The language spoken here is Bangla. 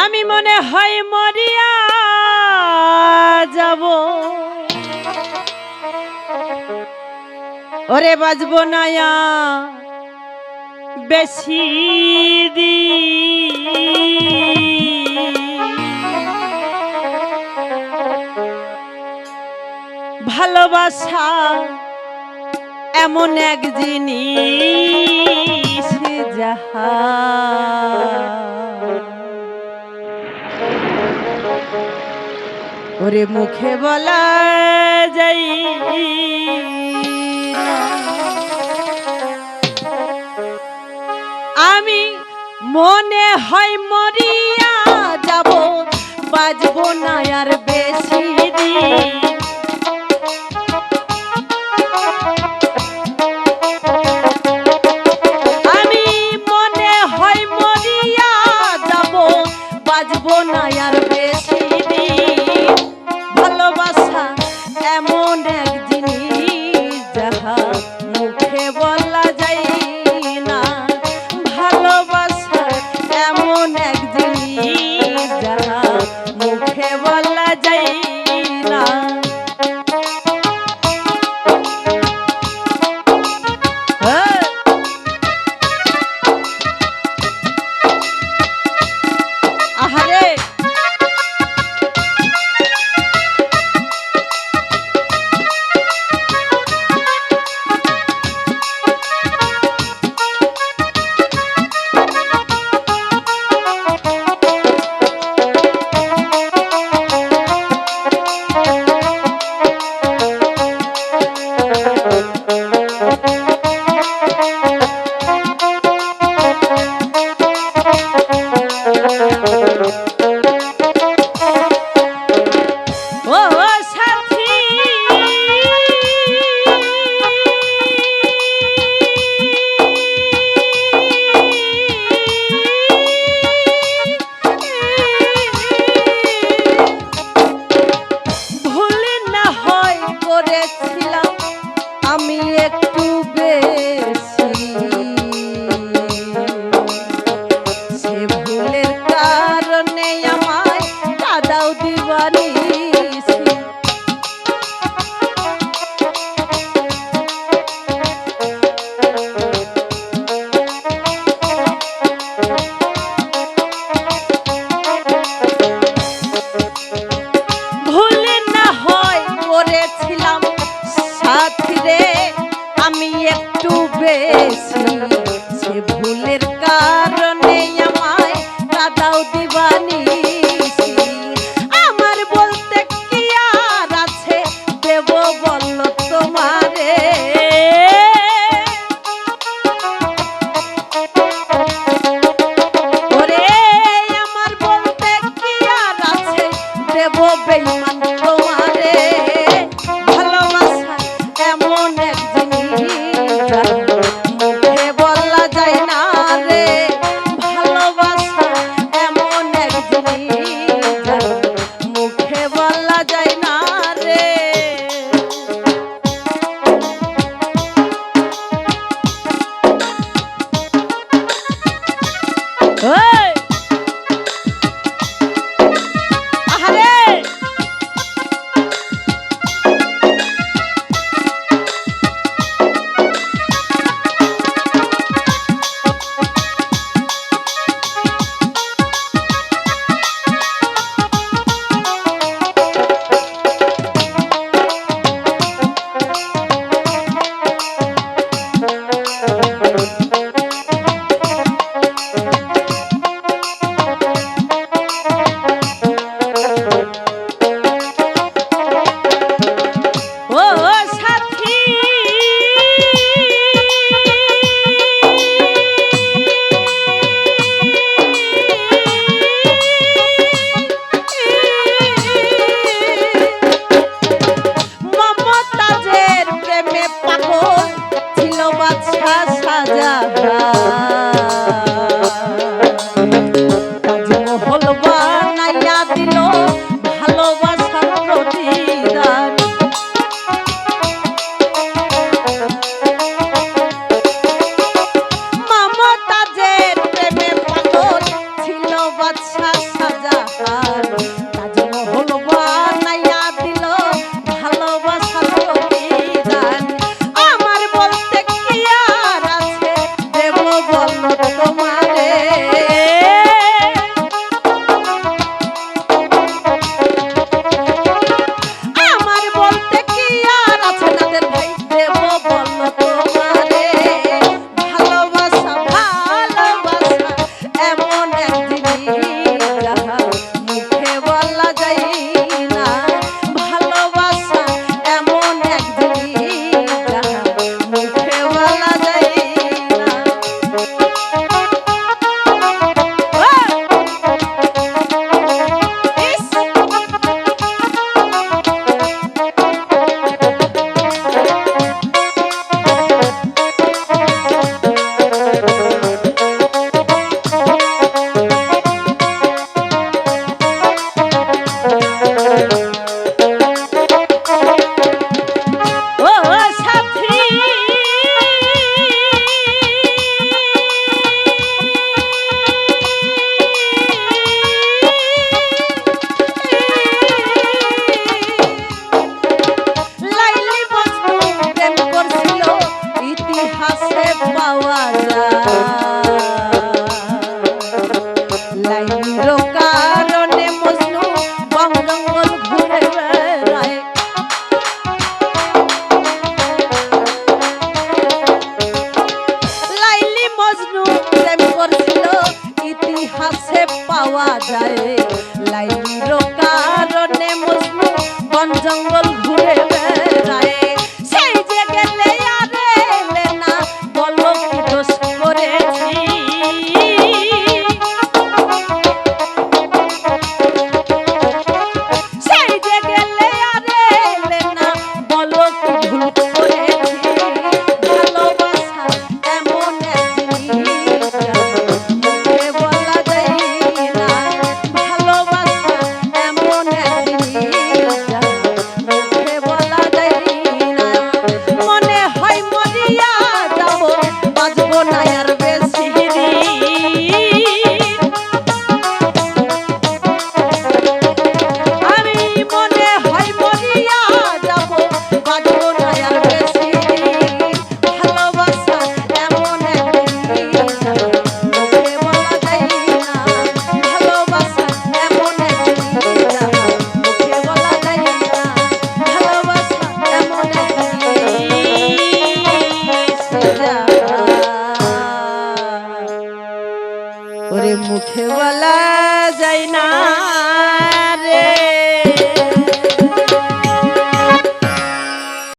আমি মনে হয় মরিয়া যাব। ওরে বাজব নায়া, বেশি দি ভালোবাসা এমন এক জিনিস, যাহা ওরে মুখে বলা যাই। আমি মনে হয় মরিয়া যাব, বাজব না আর বেশি দিন। বাজবো না যাহা মুখে বলা যায় মুখে বলা যায় না।